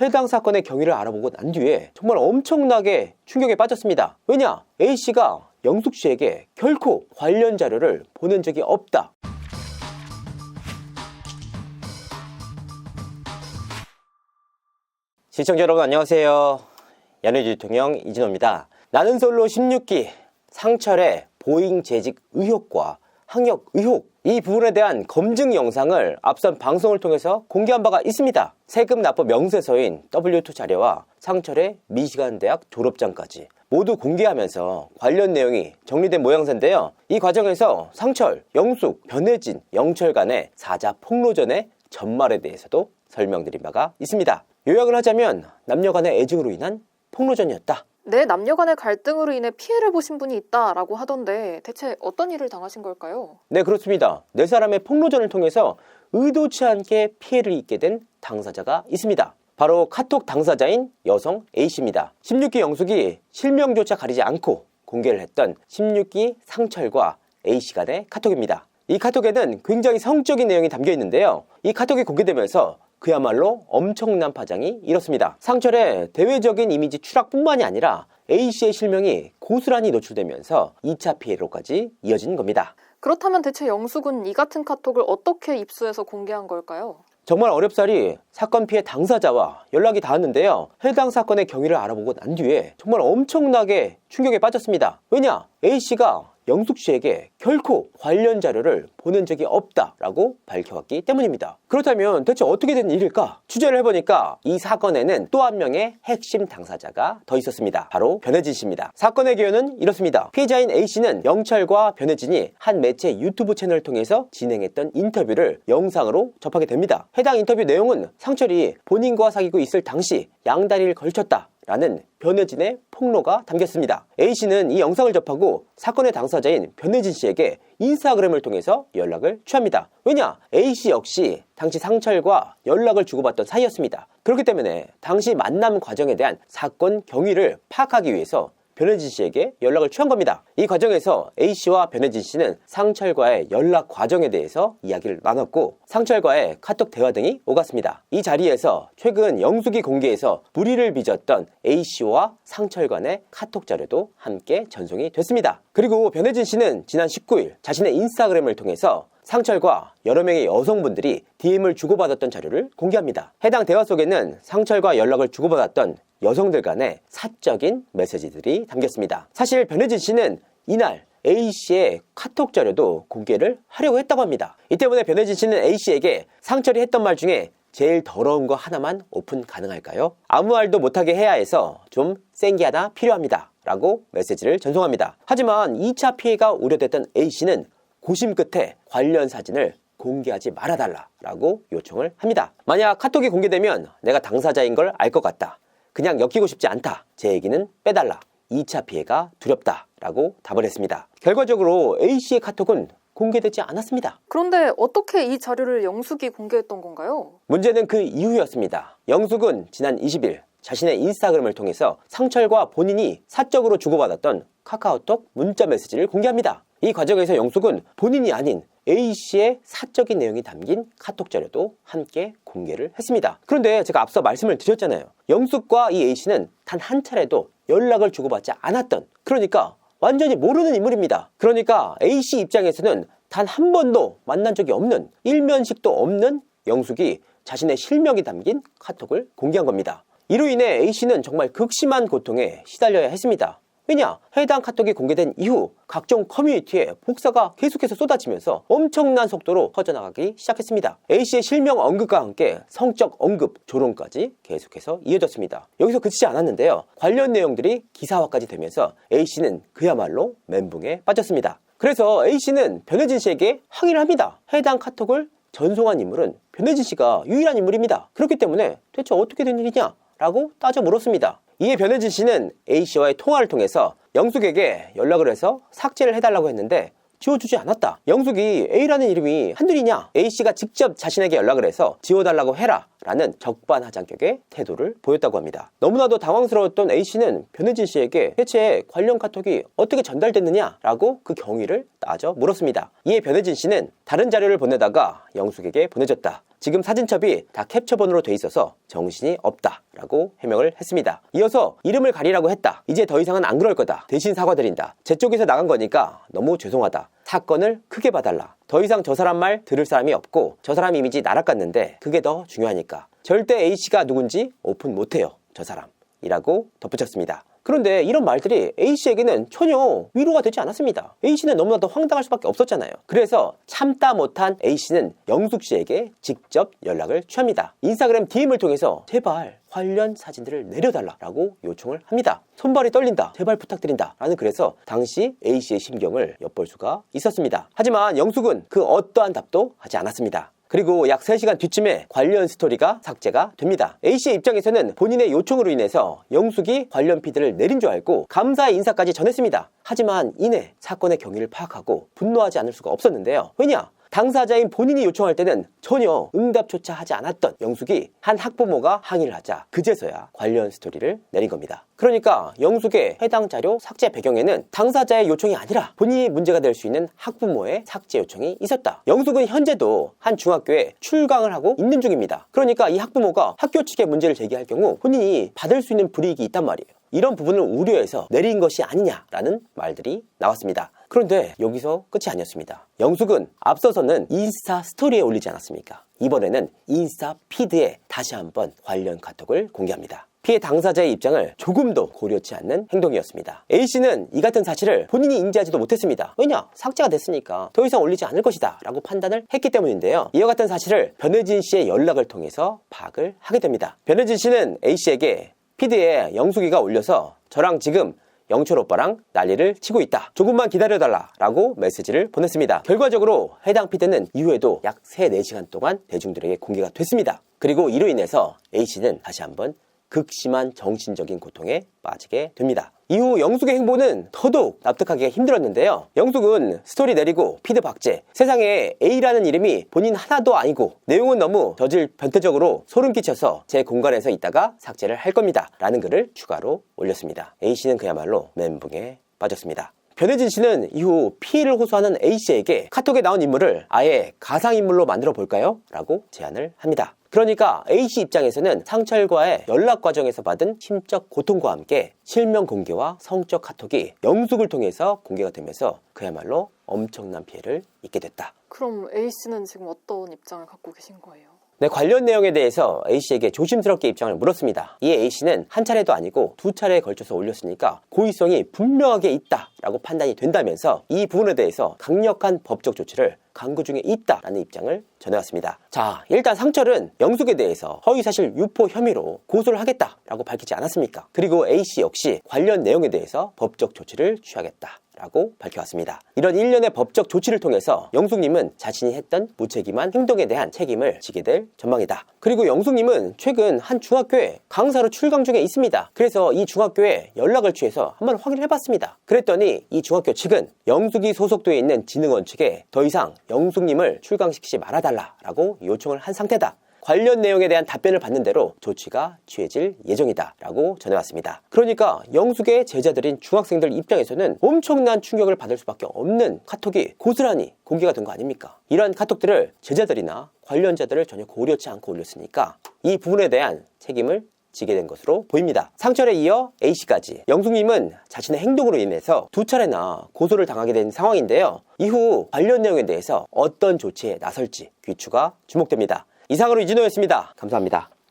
해당 사건의 경위를 알아보고 난 뒤에 정말 엄청나게 충격에 빠졌습니다. 왜냐? A씨가 영숙 씨에게 결코 관련 자료를 보낸 적이 없다. 시청자 여러분 안녕하세요. 연예주 대통령 이진호입니다. 나는 솔로 16기 상철의 보잉 재직 의혹과 학력 의혹 이 부분에 대한 검증 영상을 앞선 방송을 통해서 공개한 바가 있습니다. 세금 납부 명세서인 W2 자료와 상철의 미시간 대학 졸업장까지 모두 공개하면서 관련 내용이 정리된 모양새인데요. 이 과정에서 상철, 영숙, 변혜진, 영철 간의 사자 폭로전의 전말에 대해서도 설명드린 바가 있습니다. 요약을 하자면 남녀 간의 애증으로 인한 폭로전이었다. 내 남녀 간의 갈등으로 인해 피해를 보신 분이 있다라고 하던데 대체 어떤 일을 당하신 걸까요? 네, 그렇습니다. 네 사람의 폭로전을 통해서 의도치 않게 피해를 입게 된 당사자가 있습니다. 바로 카톡 당사자인 여성 A씨입니다. 16기 영숙이 실명조차 가리지 않고 공개를 했던 16기 상철과 A씨 간의 카톡입니다. 이 카톡에는 굉장히 성적인 내용이 담겨 있는데요. 이 카톡이 공개되면서 그야말로 엄청난 파장이 일었습니다. 상철의 대외적인 이미지 추락뿐만이 아니라 A씨의 실명이 고스란히 노출되면서 2차 피해로까지 이어진 겁니다. 그렇다면 대체 영숙은 이 같은 카톡을 어떻게 입수해서 공개한 걸까요? 정말 어렵사리 사건 피해 당사자와 연락이 닿았는데요. 해당 사건의 경위를 알아보고 난 뒤에 정말 엄청나게 충격에 빠졌습니다. 왜냐? A씨가 영숙 씨에게 결코 관련 자료를 보낸 적이 없다라고 밝혀왔기 때문입니다. 그렇다면 대체 어떻게 된 일일까? 취재를 해보니까 이 사건에는 또 한 명의 핵심 당사자가 더 있었습니다. 바로 변혜진 씨입니다. 사건의 개요는 이렇습니다. 피해자인 A씨는 영철과 변혜진이 한 매체 유튜브 채널을 통해서 진행했던 인터뷰를 영상으로 접하게 됩니다. 해당 인터뷰 내용은 상철이 본인과 사귀고 있을 당시 양다리를 걸쳤다. 라는 변혜진의 폭로가 담겼습니다. A씨는 이 영상을 접하고 사건의 당사자인 변혜진 씨에게 인스타그램을 통해서 연락을 취합니다. 왜냐? A씨 역시 당시 상철과 연락을 주고받던 사이였습니다. 그렇기 때문에 당시 만남 과정에 대한 사건 경위를 파악하기 위해서 변혜진 씨에게 연락을 취한 겁니다. 이 과정에서 A씨와 변혜진 씨는 상철과의 연락 과정에 대해서 이야기를 나눴고 상철과의 카톡 대화 등이 오갔습니다. 이 자리에서 최근 영숙이 공개해서 불의를 빚었던 A씨와 상철 간의 카톡 자료도 함께 전송이 됐습니다. 그리고 변혜진 씨는 지난 19일 자신의 인스타그램을 통해서 상철과 여러 명의 여성분들이 DM을 주고받았던 자료를 공개합니다. 해당 대화 속에는 상철과 연락을 주고받았던 여성들 간의 사적인 메시지들이 담겼습니다. 사실 변혜진 씨는 이날 A씨의 카톡 자료도 공개를 하려고 했다고 합니다. 이 때문에 변혜진 씨는 A씨에게 상철이 했던 말 중에 제일 더러운 거 하나만 오픈 가능할까요? 아무 말도 못하게 해야 해서 좀 센 게 하나 필요합니다. 라고 메시지를 전송합니다. 하지만 2차 피해가 우려됐던 A씨는 고심 끝에 관련 사진을 공개하지 말아달라라고 요청을 합니다. 만약 카톡이 공개되면 내가 당사자인 걸 알 것 같다. 그냥 엮이고 싶지 않다. 제 얘기는 빼달라. 2차 피해가 두렵다. 라고 답을 했습니다. 결과적으로 A씨의 카톡은 공개되지 않았습니다. 그런데 어떻게 이 자료를 영숙이 공개했던 건가요? 문제는 그 이후였습니다. 영숙은 지난 20일 자신의 인스타그램을 통해서 상철과 본인이 사적으로 주고받았던 카카오톡 문자 메시지를 공개합니다. 이 과정에서 영숙은 본인이 아닌 A씨의 사적인 내용이 담긴 카톡 자료도 함께 공개를 했습니다. 그런데 제가 앞서 말씀을 드렸잖아요. 영숙과 이 A씨는 단 한 차례도 연락을 주고받지 않았던 그러니까 완전히 모르는 인물입니다. 그러니까 A씨 입장에서는 단 한 번도 만난 적이 없는 일면식도 없는 영숙이 자신의 실명이 담긴 카톡을 공개한 겁니다. 이로 인해 A씨는 정말 극심한 고통에 시달려야 했습니다. 왜냐? 해당 카톡이 공개된 이후 각종 커뮤니티에 복사가 계속해서 쏟아지면서 엄청난 속도로 퍼져나가기 시작했습니다. A씨의 실명 언급과 함께 성적 언급, 조롱까지 계속해서 이어졌습니다. 여기서 그치지 않았는데요. 관련 내용들이 기사화까지 되면서 A씨는 그야말로 멘붕에 빠졌습니다. 그래서 A씨는 변혜진 씨에게 항의를 합니다. 해당 카톡을 전송한 인물은 변혜진 씨가 유일한 인물입니다. 그렇기 때문에 대체 어떻게 된 일이냐? 라고 따져 물었습니다. 이에 변혜진 씨는 A씨와의 통화를 통해서 영숙에게 연락을 해서 삭제를 해달라고 했는데 지워주지 않았다. 영숙이 A라는 이름이 한둘이냐? A씨가 직접 자신에게 연락을 해서 지워달라고 해라. 라는 적반하장격의 태도를 보였다고 합니다. 너무나도 당황스러웠던 A씨는 변혜진 씨에게 대체 관련 카톡이 어떻게 전달됐느냐? 라고 그 경위를 따져 물었습니다. 이에 변혜진 씨는 다른 자료를 보내다가 영숙에게 보내줬다. 지금 사진첩이 다 캡처본으로 돼 있어서 정신이 없다라고 해명을 했습니다. 이어서 이름을 가리라고 했다. 이제 더 이상은 안 그럴 거다. 대신 사과드린다. 제 쪽에서 나간 거니까 너무 죄송하다. 사건을 크게 봐달라. 더 이상 저 사람 말 들을 사람이 없고 저 사람 이미지 날아갔는데 그게 더 중요하니까 절대 A씨가 누군지 오픈 못해요. 저 사람 이라고 덧붙였습니다. 그런데 이런 말들이 A씨에게는 전혀 위로가 되지 않았습니다. A씨는 너무나도 황당할 수밖에 없었잖아요. 그래서 참다 못한 A씨는 영숙씨에게 직접 연락을 취합니다. 인스타그램 DM을 통해서 제발 관련 사진들을 내려달라라고 요청을 합니다. 손발이 떨린다. 제발 부탁드린다. 라는 그래서 당시 A씨의 심경을 엿볼 수가 있었습니다. 하지만 영숙은 그 어떠한 답도 하지 않았습니다. 그리고 약 3시간 뒤쯤에 관련 스토리가 삭제가 됩니다. A씨의 입장에서는 본인의 요청으로 인해서 영숙이 관련 피드를 내린 줄 알고 감사의 인사까지 전했습니다. 하지만 이내 사건의 경위를 파악하고 분노하지 않을 수가 없었는데요. 왜냐? 당사자인 본인이 요청할 때는 전혀 응답조차 하지 않았던 영숙이 한 학부모가 항의를 하자 그제서야 관련 스토리를 내린 겁니다. 그러니까 영숙의 해당 자료 삭제 배경에는 당사자의 요청이 아니라 본인이 문제가 될 수 있는 학부모의 삭제 요청이 있었다. 영숙은 현재도 한 중학교에 출강을 하고 있는 중입니다. 그러니까 이 학부모가 학교 측에 문제를 제기할 경우 본인이 받을 수 있는 불이익이 있단 말이에요. 이런 부분을 우려해서 내린 것이 아니냐라는 말들이 나왔습니다. 그런데 여기서 끝이 아니었습니다. 영숙은 앞서서는 인스타 스토리에 올리지 않았습니까? 이번에는 인스타 피드에 다시 한번 관련 카톡을 공개합니다. 피해 당사자의 입장을 조금도 고려치 않는 행동이었습니다. A씨는 이 같은 사실을 본인이 인지하지도 못했습니다. 왜냐? 삭제가 됐으니까 더 이상 올리지 않을 것이다 라고 판단을 했기 때문인데요. 이와 같은 사실을 변혜진 씨의 연락을 통해서 파악을 하게 됩니다. 변혜진 씨는 A씨에게 피드에 영숙이가 올려서 저랑 지금 영철 오빠랑 난리를 치고 있다. 조금만 기다려달라. 라고 메시지를 보냈습니다. 결과적으로 해당 피드는 이후에도 약 3, 4시간 동안 대중들에게 공개가 됐습니다. 그리고 이로 인해서 A씨는 다시 한번 극심한 정신적인 고통에 빠지게 됩니다. 이후 영숙의 행보는 더더욱 납득하기가 힘들었는데요. 영숙은 스토리 내리고 피드 박제, 세상에 A라는 이름이 본인 하나도 아니고 내용은 너무 저질 변태적으로 소름 끼쳐서 제 공간에서 있다가 삭제를 할 겁니다. 라는 글을 추가로 올렸습니다. A씨는 그야말로 멘붕에 빠졌습니다. 변혜진 씨는 이후 피해를 호소하는 A씨에게 카톡에 나온 인물을 아예 가상인물로 만들어 볼까요? 라고 제안을 합니다. 그러니까 A씨 입장에서는 상철과의 연락 과정에서 받은 심적 고통과 함께 실명 공개와 성적 카톡이 영숙을 통해서 공개가 되면서 그야말로 엄청난 피해를 입게 됐다. 그럼 A씨는 지금 어떤 입장을 갖고 계신 거예요? 네, 관련 내용에 대해서 A씨에게 조심스럽게 입장을 물었습니다. 이에 A씨는 한 차례도 아니고 두 차례에 걸쳐서 올렸으니까 고의성이 분명하게 있다라고 판단이 된다면서 이 부분에 대해서 강력한 법적 조치를 강구 중에 있다라는 입장을 전해왔습니다. 자, 일단 상철은 영숙에 대해서 허위사실 유포 혐의로 고소를 하겠다라고 밝히지 않았습니까? 그리고 A씨 역시 관련 내용에 대해서 법적 조치를 취하겠다. 라고 밝혀왔습니다. 이런 일련의 법적 조치를 통해서 영숙님은 자신이 했던 무책임한 행동에 대한 책임을 지게 될 전망이다. 그리고 영숙님은 최근 한 중학교에 강사로 출강 중에 있습니다. 그래서 이 중학교에 연락을 취해서 한번 확인을 해봤습니다. 그랬더니 이 중학교 측은 영숙이 소속되어 있는 진흥원 측에 더 이상 영숙님을 출강시키지 말아달라라고 요청을 한 상태다. 관련 내용에 대한 답변을 받는 대로 조치가 취해질 예정이다 라고 전해왔습니다. 그러니까 영숙의 제자들인 중학생들 입장에서는 엄청난 충격을 받을 수밖에 없는 카톡이 고스란히 공개가 된 거 아닙니까? 이러한 카톡들을 제자들이나 관련자들을 전혀 고려치 않고 올렸으니까 이 부분에 대한 책임을 지게 된 것으로 보입니다. 상철에 이어 A씨까지 영숙님은 자신의 행동으로 인해서 두 차례나 고소를 당하게 된 상황인데요. 이후 관련 내용에 대해서 어떤 조치에 나설지 귀추가 주목됩니다. 이상으로 이진호였습니다. 감사합니다.